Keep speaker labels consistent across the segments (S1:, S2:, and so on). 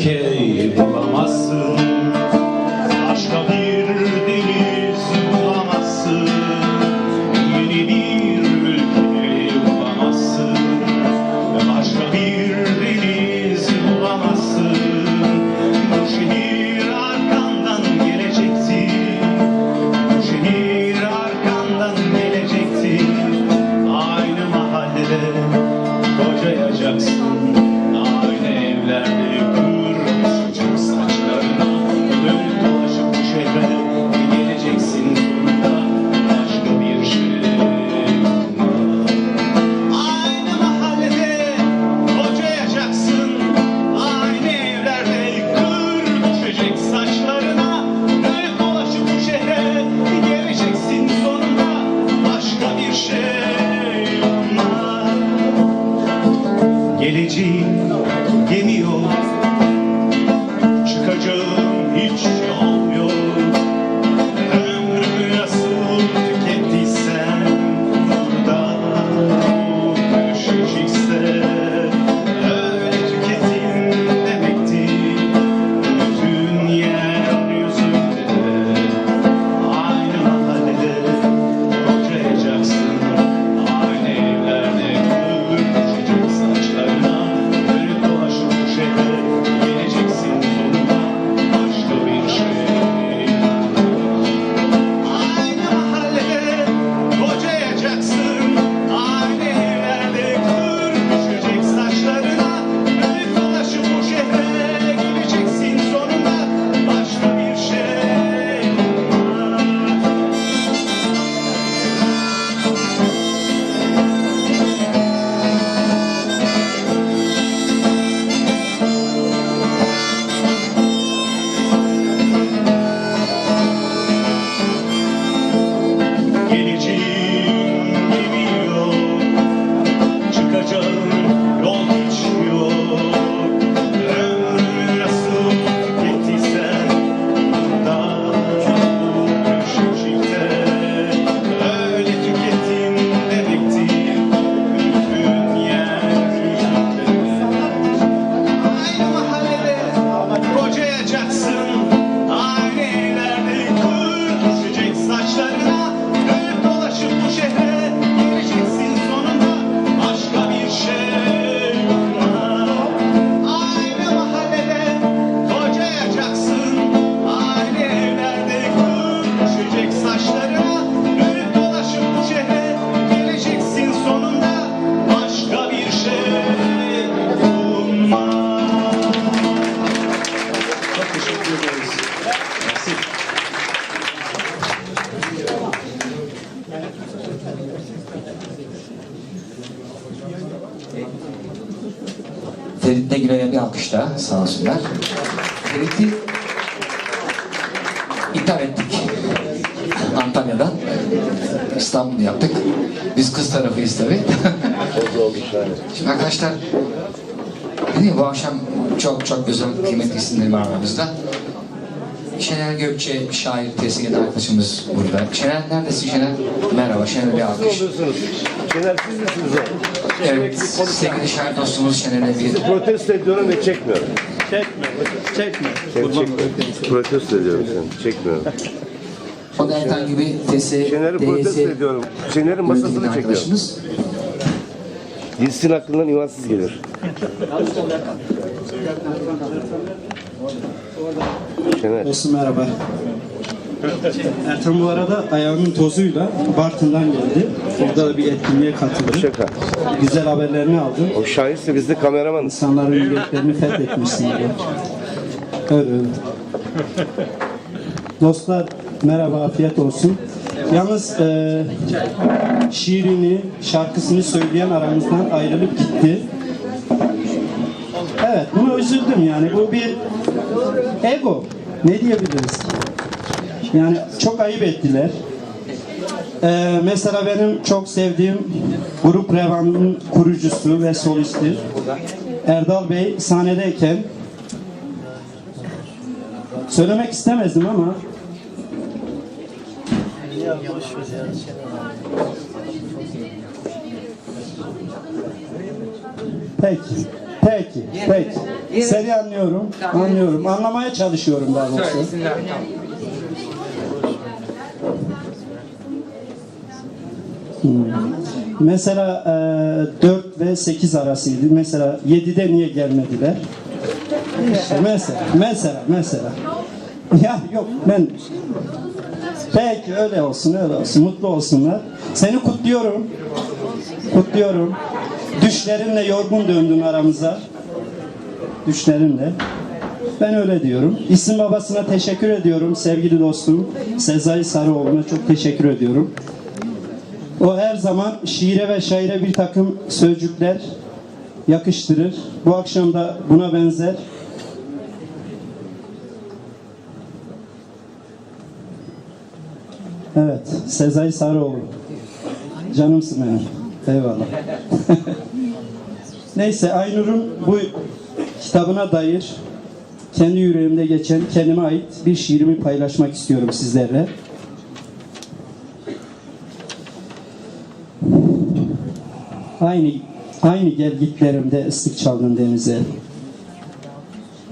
S1: ülke bulamazsın
S2: Yenici Değil mi? Bu akşam çok çok özel kıymetli isimler var aramızda. Şener Gökçe, şair, tesir arkadaşımız burada. Şener neredesin Şener? Merhaba, Şener bir alkış.
S3: Şener siz misiniz o?
S2: Evet, sevgili şair dostumuz Şener'e bir
S3: Protesto ediyorum ve çekmiyorum.
S4: Çekme, çekme.
S3: Seni
S4: Kurban
S3: çekmiyorum. Protesto ediyorum seni. Çekmiyorum.
S2: o da Ertan gibi TS,
S3: Şener'i protesto ediyorum. Şener'in masasını çekiyorum. Dizisinin aklından imansız gelir. Şener.
S4: Olsun merhaba. Ertan bu arada ayağının tozuyla Bartın'dan geldi. Orada da bir etkinliğe katıldı.
S3: Şaka.
S4: Güzel haberlerini aldım.
S3: O şahitse biz de kameramanız.
S4: İnsanların yüreklerini fethetmişsin. Öyle öyle. Dostlar merhaba, afiyet olsun. Yalnız e, şiirini, şarkısını söyleyen aramızdan ayrılıp gitti. Evet, buna üzüldüm yani. Bu bir ego. Ne diyebiliriz? Yani çok ayıp ettiler. Ee, mesela benim çok sevdiğim Grup Revan'ın kurucusu ve solisti Erdal Bey sahnedeyken söylemek istemezdim ama Peki. Peki, peki. Seni anlıyorum, anlıyorum. Anlamaya çalışıyorum daha doğrusu. Hmm. Mesela e, 4 ve 8 arasıydı. Mesela 7'de niye gelmediler? İşte mesela, mesela, mesela. Ya yok ben Peki öyle olsun öyle olsun mutlu olsunlar. Seni kutluyorum. Kutluyorum. Düşlerinle yorgun döndün aramıza. Düşlerinle. Ben öyle diyorum. İsim babasına teşekkür ediyorum sevgili dostum. Sezai Sarıoğlu'na çok teşekkür ediyorum. O her zaman şiire ve şaire bir takım sözcükler yakıştırır. Bu akşam da buna benzer Evet, Sezai Sarıoğlu. Canımsın benim. Eyvallah. Neyse, Aynur'un bu kitabına dair kendi yüreğimde geçen, kendime ait bir şiirimi paylaşmak istiyorum sizlerle. Aynı aynı gelgitlerimde ıslık çaldım denize.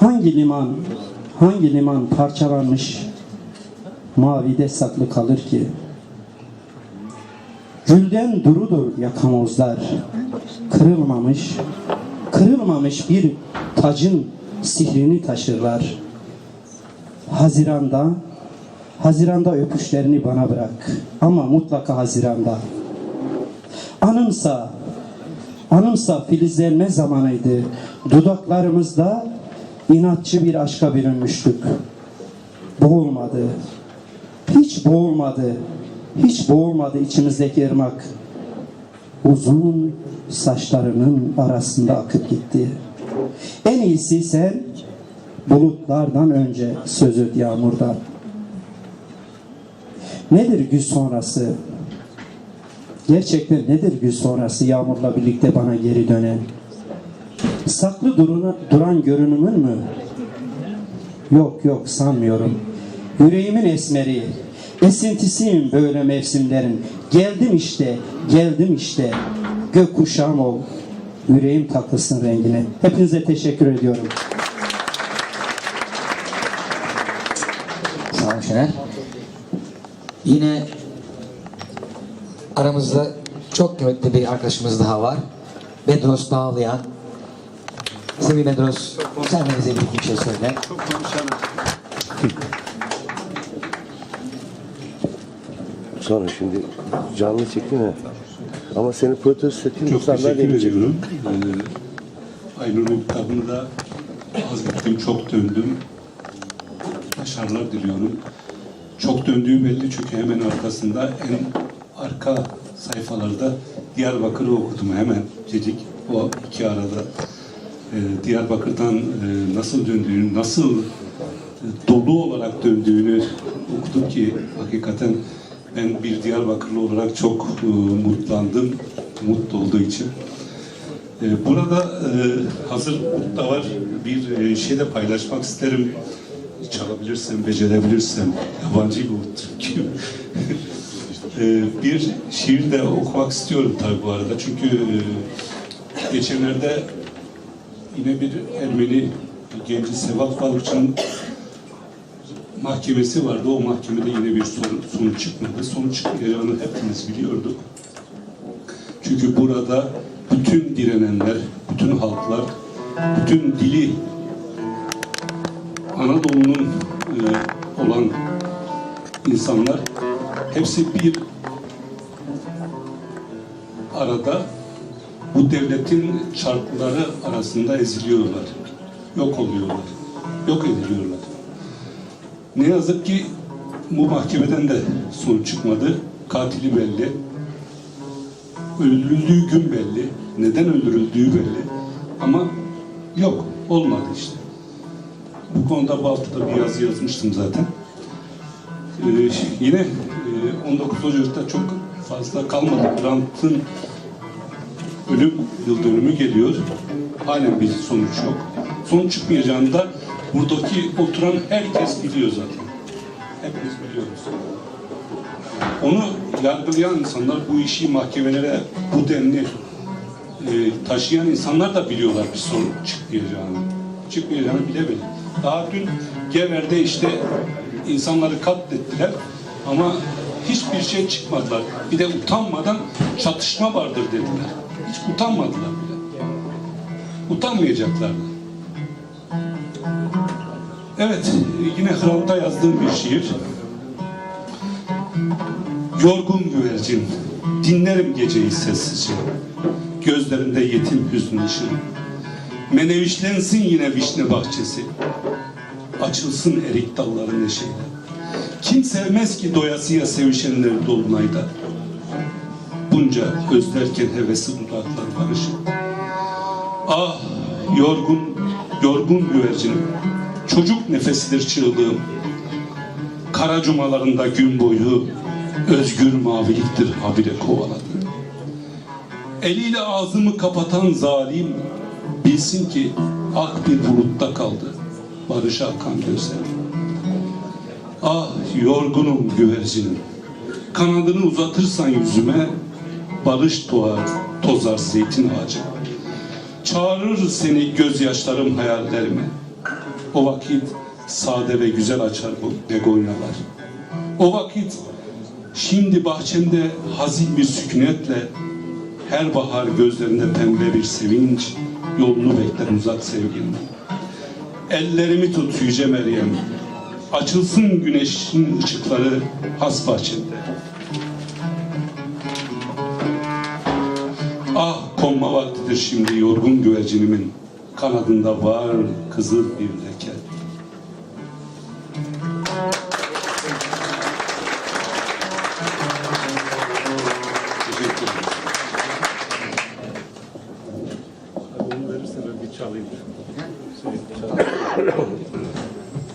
S4: Hangi liman, hangi liman parçalanmış, mavide saklı kalır ki? Gülden durudur yakamozlar, kırılmamış, kırılmamış bir tacın sihrini taşırlar. Haziranda, Haziranda öpüşlerini bana bırak ama mutlaka Haziranda. Anımsa, anımsa filizlenme zamanıydı. Dudaklarımızda inatçı bir aşka bürünmüştük. Boğulmadı, hiç boğulmadı, hiç boğulmadı içimizdeki ırmak. Uzun saçlarının arasında akıp gitti. En iyisi sen bulutlardan önce söz et yağmurdan. Nedir gün sonrası? Gerçekten nedir gün sonrası yağmurla birlikte bana geri dönen? Saklı duruna, duran görünümün mü? Yok yok sanmıyorum. Yüreğimin esmeri, esintisiyim böyle mevsimlerin. Geldim işte, geldim işte. Gök kuşağım ol. Yüreğim takılsın rengine. Hepinize teşekkür ediyorum.
S2: Sağ olun Şener. Yine aramızda çok kıymetli bir arkadaşımız daha var. Bedros Bağlayan. Sevgili Bedros, sen de bize bir şey söyle.
S3: Sonra şimdi canlı çekim ya. Ama seni protesto ettiğim
S5: Çok
S3: insanlar
S5: teşekkür
S3: gelecek.
S5: ediyorum. Ee, Aynur'un kitabını da az gittim, çok döndüm. Başarılar diliyorum. Çok döndüğü belli çünkü hemen arkasında en arka sayfalarda Diyarbakır'ı okudum hemen cecik o iki arada. Ee, Diyarbakır'dan e, nasıl döndüğünü, nasıl e, dolu olarak döndüğünü okudum ki hakikaten ben bir Diyarbakırlı olarak çok e, mutlandım, mutlu olduğu için. Ee, Burada e, hazır da var bir e, şey de paylaşmak isterim. Çalabilirsem, becerebilirsem. Yabancı bu Türkçe. Ee, bir şiir de okumak istiyorum tabii bu arada. Çünkü e, geçenlerde yine bir Ermeni genci Sevat Balıkçı'nın mahkemesi vardı. O mahkemede yine bir sonuç, sonuç çıkmadı. Sonuç çıkmayacağını hepimiz biliyorduk. Çünkü burada bütün direnenler, bütün halklar, bütün dili Anadolu'nun e, olan insanlar hepsi bir arada bu devletin çarkları arasında eziliyorlar. Yok oluyorlar. Yok ediliyorlar. Ne yazık ki bu mahkemeden de sonuç çıkmadı. Katili belli. Öldürüldüğü gün belli. Neden öldürüldüğü belli. Ama yok. Olmadı işte. Bu konuda bu bir yazı yazmıştım zaten. Ee, yine e, 19 Ocak'ta çok fazla kalmadı. Grant'ın ölüm yıl dönümü geliyor. Halen bir sonuç yok. Sonuç çıkmayacağını da buradaki oturan herkes biliyor zaten. Hepimiz biliyoruz. Onu yargılayan insanlar bu işi mahkemelere bu denli e, taşıyan insanlar da biliyorlar bir sorun çıkmayacağını. Çıkmayacağını bile. Daha dün Gever'de işte insanları katlettiler ama hiçbir şey çıkmadılar. Bir de utanmadan çatışma vardır dediler. Hiç utanmadılar bile. Utanmayacaklar da. Evet, yine Hrant'ta yazdığım bir şiir. Yorgun güvercin, dinlerim geceyi sessizce. Gözlerinde yetim hüznü ışığı. Menevişlensin yine vişne bahçesi. Açılsın erik dalları neşeyle. Kim sevmez ki doyasıya sevişenleri dolunayda. Bunca özlerken hevesi dudaklar barışık. Ah yorgun, yorgun güvercinim. Çocuk nefesidir çığlığım. Kara cumalarında gün boyu özgür maviliktir habire kovaladı. Eliyle ağzımı kapatan zalim bilsin ki ak bir bulutta kaldı barışa akan gözlerim. Ah yorgunum güvercinim. Kanadını uzatırsan yüzüme barış doğar, tozar zeytin ağacı. Çağırır seni gözyaşlarım hayallerime. O vakit sade ve güzel açar bu begonyalar. O vakit şimdi bahçemde hazin bir sükunetle her bahar gözlerinde pembe bir sevinç yolunu bekler uzak sevgilim. Ellerimi tut yüce Meryem. Açılsın güneşin ışıkları has bahçemde. Ah konma vaktidir şimdi yorgun güvercinimin kanadında var kızıl bir leke.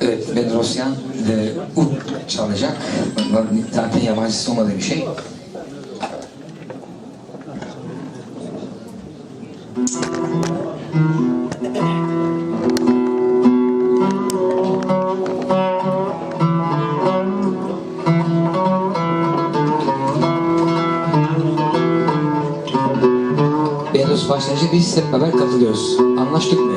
S2: Evet, Bedrosyan ve Ut çalacak. Bunların zaten yabancısı olmadığı bir şey. Bedros başlayınca biz hep beraber katılıyoruz. Anlaştık mı?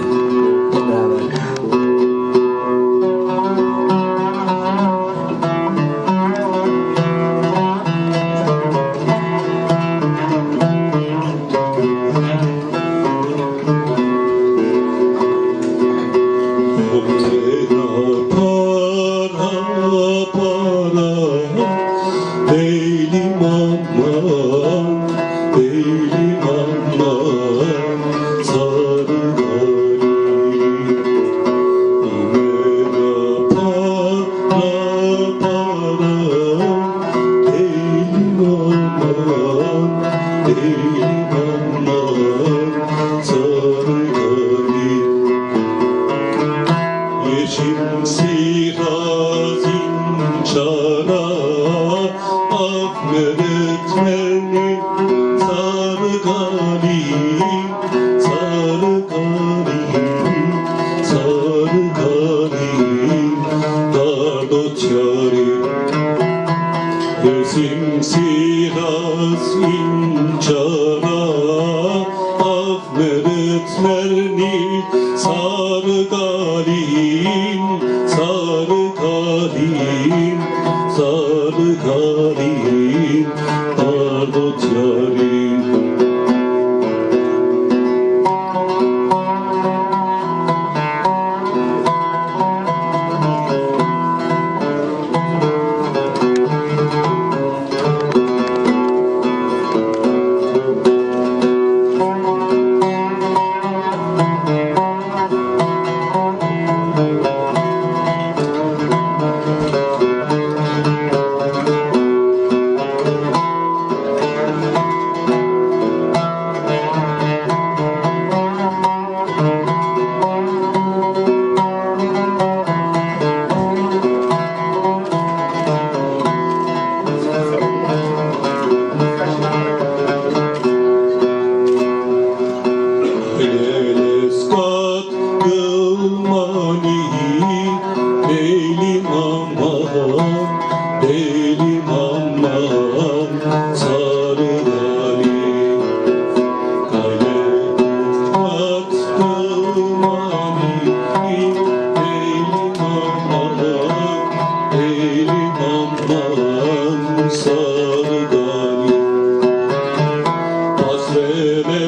S5: halim, sadık halim, pardon canım.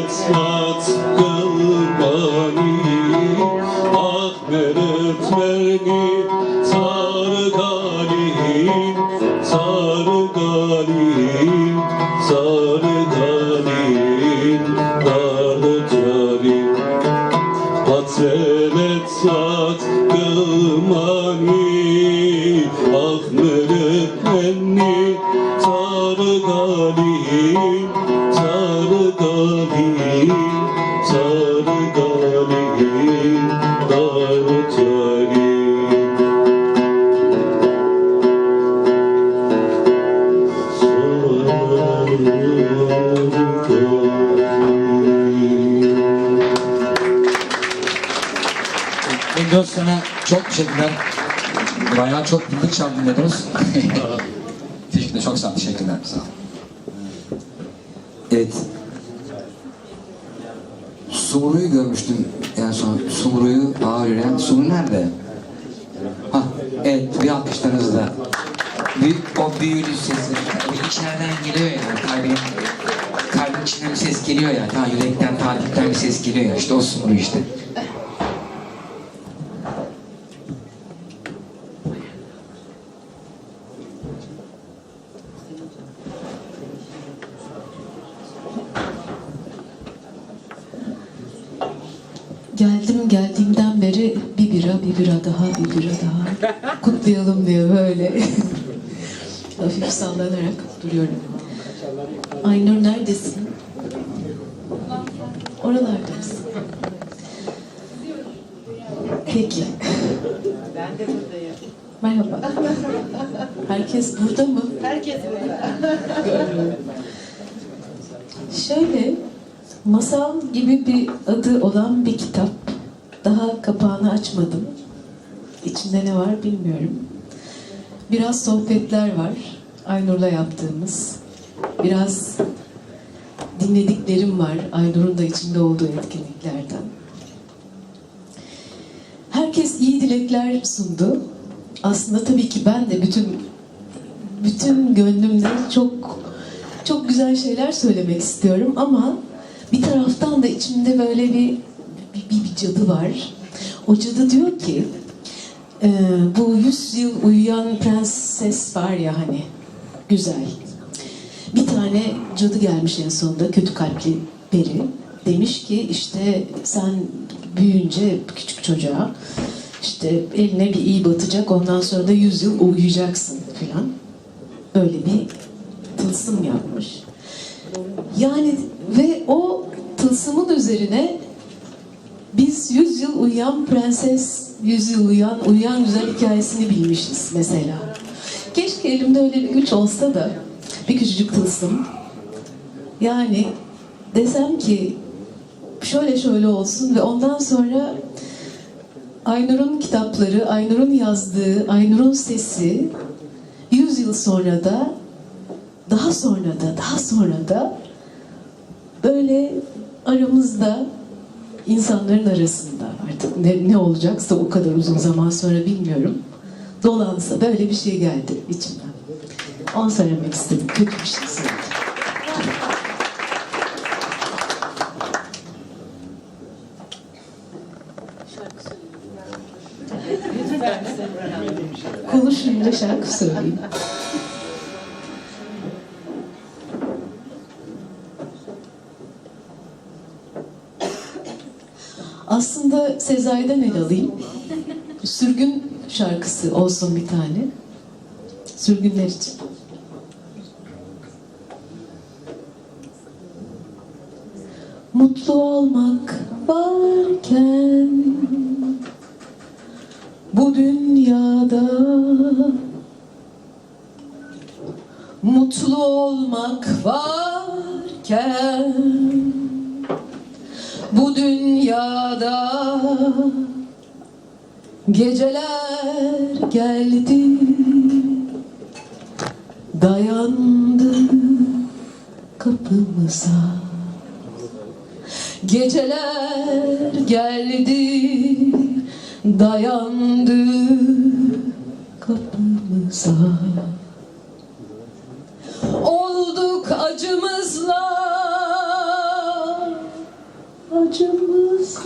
S5: etme tıkkın bani etme
S2: Windows sana çok teşekkürler. Bayağı çok dinlik şarkı dinlediniz. teşekkürler, çok sağ ol. Teşekkürler, sağ ol. Evet. Sumru'yu görmüştüm en son. Sumru'yu ağır yürüyen. Sumru nerede? Ha, evet, bir alkışlarınızla. Bir, o büyülü sesi. İçeriden geliyor ya, kalbin, kalbin içinden bir ses geliyor ya. Ta yürekten, takipten bir ses geliyor ya. İşte o Sumru işte.
S6: Geldim geldiğimden beri bir bira, bir bira daha, bir bira daha. Kutlayalım diye böyle hafif sallanarak duruyorum. Aynur neredesin? Oralarda mısın? Peki.
S7: Ben de buradayım.
S6: Merhaba. Herkes burada mı?
S7: Herkes burada.
S6: Şöyle, masal gibi bir adı olan bir kitap. Kapağını açmadım. İçinde ne var bilmiyorum. Biraz sohbetler var. Aynur'la yaptığımız. Biraz dinlediklerim var. Aynur'un da içinde olduğu etkinliklerden. Herkes iyi dilekler sundu. Aslında tabii ki ben de bütün bütün gönlümle çok çok güzel şeyler söylemek istiyorum ama bir taraftan da içimde böyle bir bir, bir, bir cadı var. O cadı diyor ki e, bu yüz yıl uyuyan prenses var ya hani güzel. Bir tane cadı gelmiş en sonunda kötü kalpli peri. Demiş ki işte sen büyüyünce küçük çocuğa işte eline bir iyi batacak ondan sonra da yüz yıl uyuyacaksın filan. Öyle bir tılsım yapmış. Yani ve o tılsımın üzerine biz 100 yıl uyuyan prenses, 100 yıl uyuyan, uyuyan güzel hikayesini bilmişiz mesela. Keşke elimde öyle bir güç olsa da bir küçücük tılsım. Yani desem ki şöyle şöyle olsun ve ondan sonra Aynur'un kitapları, Aynur'un yazdığı, Aynur'un sesi 100 yıl sonra da daha sonra da daha sonra da böyle aramızda insanların arasında artık ne, ne olacaksa o kadar uzun zaman sonra bilmiyorum. Dolansa böyle bir şey geldi içimden. Onu söylemek istedim. Kötü bir şey söyledim. Konuşunca şarkı söyleyeyim. Aslında Sezai'den el alayım. Sürgün şarkısı olsun bir tane. Sürgünler için. Mutlu olmak varken bu dünyada mutlu olmak varken bu dünyada geceler geldi dayandı kapımıza. Geceler geldi dayandı kapımıza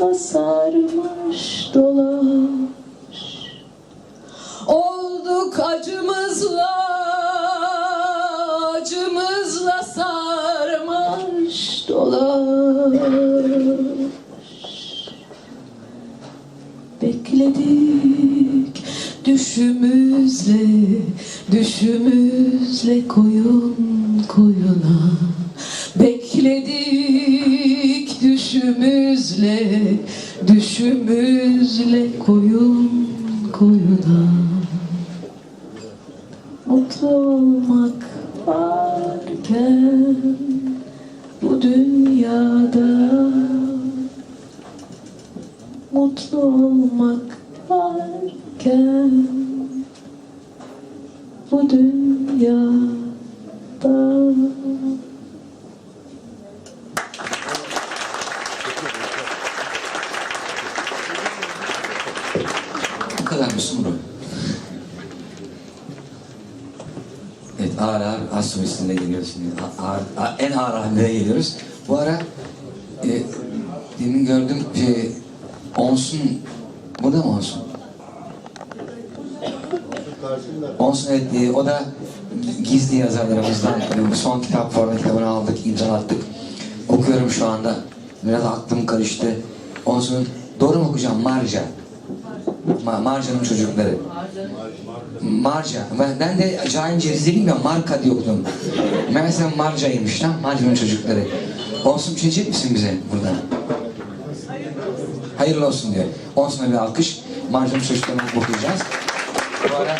S6: Etrafa sarmış dolaş. Olduk acımızla Acımızla sarmış dolaş. Bekledik düşümüzle Düşümüzle koyun koyuna. Düşümüzle, düşümüzle koyun koyuna. Mutlu olmak varken bu dünyada Mutlu olmak varken bu dünyada
S2: Bu kadar mı Sumru? Evet ağır solistine geliyoruz şimdi. Ağır, en ağır hamleye geliyoruz. Bu ara e, demin gördüm e, Onsun burada mı Onsun? Onsun evet e, o da gizli yazarlarımızdan e, son kitap forma kitabını aldık, imzalattık. Okuyorum şu anda. Biraz aklım karıştı. Onsun'un doğru mu okuyacağım? Marja. Ma Marja'nın çocukları. Marja. Ben, de cahil cerizliyim ya marka diye okudum. Meğerse Marja'ymış lan. Marja'nın çocukları. Olsun çekecek misin bize buradan? Hayırlı olsun diyor. Olsun'a bir alkış. Marja'nın çocuklarını okuyacağız. Bu ara